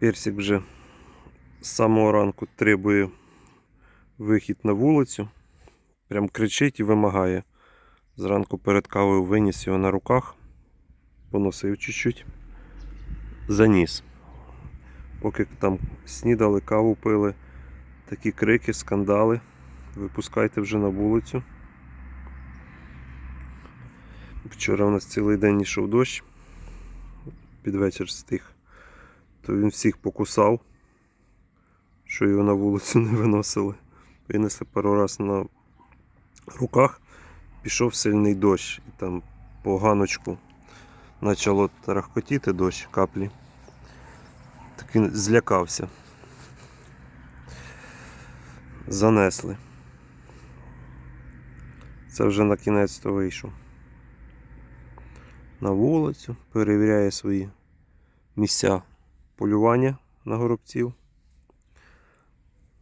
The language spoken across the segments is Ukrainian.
Персик вже з самого ранку требує вихід на вулицю. Прям кричить і вимагає. Зранку перед кавою виніс його на руках, поносив чуть-чуть, заніс. Поки там снідали, каву пили, такі крики, скандали. Випускайте вже на вулицю. Вчора у нас цілий день йшов дощ, під вечір стих, то він всіх покусав, що його на вулицю не виносили. Винесли пару раз на руках, пішов сильний дощ, і там по ганочку почало тарахкотіти дощ, каплі. Так він злякався. Занесли. Це вже на кінець то вийшов. На вулицю, перевіряє свої місця полювання на горобців.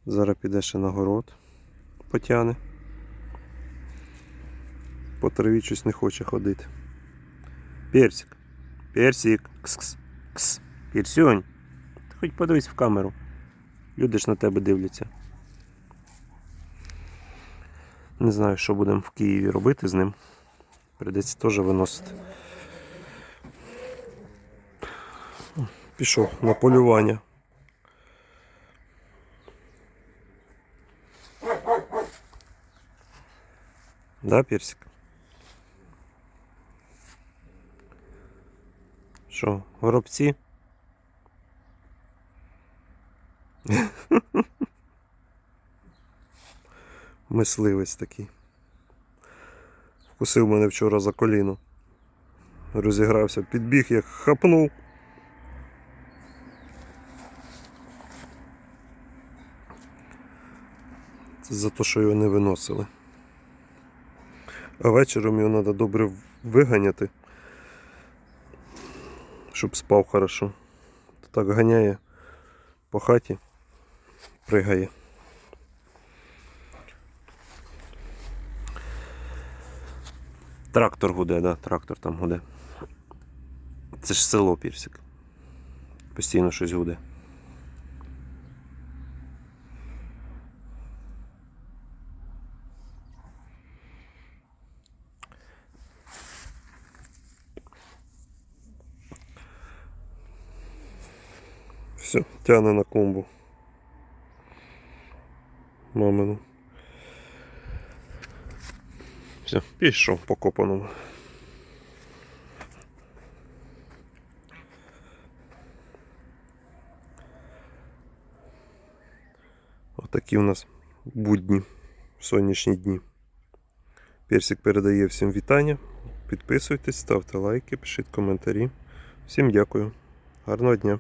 Зараз піде ще на город, потяне. По траві щось не хоче ходити. Персик. Персик. Кс-кс. Кс. Персюнь. Ти хоч подивись в камеру. Люди ж на тебе дивляться. Не знаю, що будемо в Києві робити з ним. Придеться теж виносити. Пішов на полювання. Да, персик? Що, горобці? Мисливець такий. Вкусив мене вчора за коліно. Розігрався, підбіг, як хапнув. За те, що його не виносили. А вечором його треба добре виганяти, щоб спав хорошо. Так ганяє по хаті, пригає. Трактор гуде, да, трактор там гуде. Це ж село Пірсик. Постійно щось гуде. Все, тягне на клумбу. Мамину. Все, пішов по копаному. Отакі у нас будні, сонячні дні. Персик передає всім вітання. Підписуйтесь, ставте лайки, пишіть коментарі. Всім дякую. Гарного дня!